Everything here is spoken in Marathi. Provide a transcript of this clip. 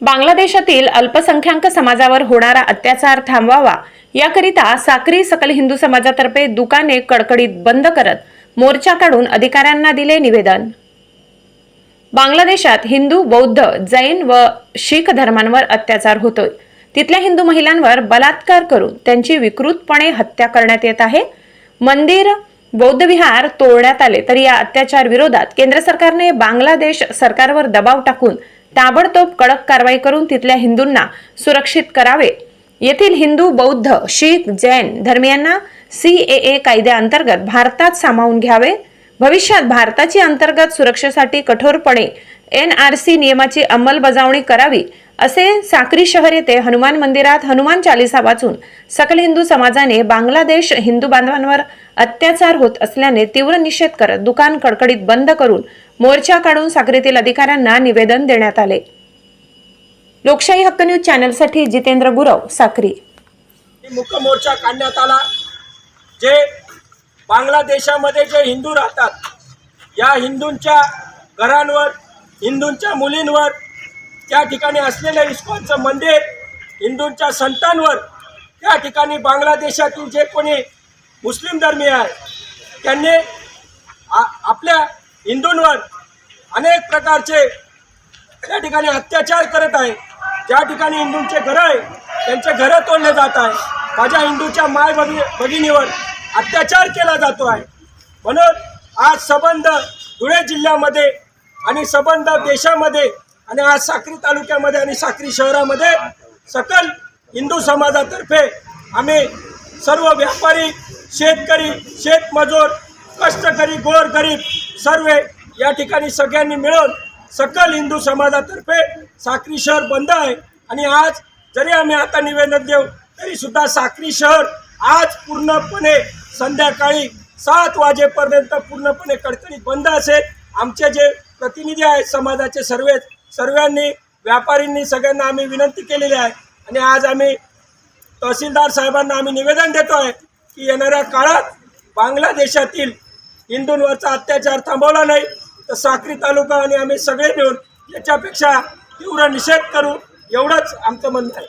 बांगलादेशातील अल्पसंख्याक समाजावर होणारा अत्याचार थांबवावा. याकरिता साक्री सकल हिंदू समाजातर्फे दुकाने कडकडीत बंद करत मोर्चा काढून अधिकाऱ्यांना दिले निवेदन. बांगलादेशात हिंदू बौद्ध जैन व शीख धर्मांवर अत्याचार होतोय. तिथल्या हिंदू महिलांवर बलात्कार करून त्यांची विकृतपणे हत्या करण्यात येत आहे. मंदिर बौद्ध विहार तोडण्यात आले तरी या अत्याचार विरोधात केंद्र सरकारने बांगलादेश सरकारवर दबाव टाकून ताबडतोब कडक कारवाई करून तिथल्या हिंदूंना सुरक्षित करावे. येथील हिंदू बौद्ध शीख जैन धर्मियांना सी ए ए कायद्याअंतर्गत भारतात सामावून घ्यावे. भविष्यात भारताची अंतर्गत सुरक्षेसाठी कठोरपणे एन आर सी नियमाची अंमलबजावणी करावी असे साक्री शहर येथे हनुमान मंदिरात हनुमान चालिसा वाचून सकल हिंदू समाजाने बांगलादेश हिंदू बांधवांवर अत्याचार होत असल्याने तीव्र निषेध करत दुकान कडकडीत बंद करून मोर्चा काढून साक्रीतील अधिकाऱ्यांना निवेदन देण्यात आले. लोकशाही हक्क न्यूज चॅनलसाठी जितेंद्र गुरव साखरी मुख मोर्चा काढण्यात आला. जे बांगलादेशामध्ये जे हिंदू राहतात या हिंदूंच्या घरांवर हिंदूंच्या मुलींवर त्या ठिकाणी असलेलं इस्कॉनचं मंदिर हिंदूंच्या संतांवर त्या ठिकाणी बांगलादेशातील जे कोणी मुस्लिम धर्मीय आहे. त्यांनी आ आपल्या हिंदूंवर अनेक प्रकारचे त्या ठिकाणी अत्याचार करत आहे. ज्या ठिकाणी हिंदूंचे घरं आहे त्यांचे घरं तोडले जात आहे. माझ्या हिंदूच्या माय भगी भगिनीवर अत्याचार केला जातो आहे. म्हणून आज संबंध धुळे जिल्ह्यामध्ये आणि संबंध देशामध्ये आणि आज साक्री तालुक्यामध्ये आणि साक्री शहरामध्ये सकल हिंदू समाजातर्फे आम्ही सर्व व्यापारी शेतकरी शेतमजूर कष्टकरी गोरगरीब सर्व या ठिकाणी सगळ्यांनी मिळून सकल हिंदू समाजातर्फे साक्री शहर बंद आहे. आणि आज जरी आम्ही आता निवेदन देऊ तरी सुद्धा साक्री शहर आज पूर्णपणे संध्याकाळी सात वाजेपर्यंत पूर्णपणे कडकडीत बंद असेल. आमचे जे प्रतिनिधी आहेत समाजाचे सर्वे सर्वांनी व्यापारींनी सगळ्यांना आम्ही विनंती केलेली आहे. आणि आज आम्ही तहसीलदार साहेबांना आम्ही निवेदन देतो आहे की येणाऱ्या काळात बांगलादेशातील हिंदूंवरचा अत्याचार थांबवला नाही तर साक्री तालुका आणि आम्ही सगळे मिळून याच्यापेक्षा तीव्र निषेध करू एवढंच आमचं म्हणणं आहे.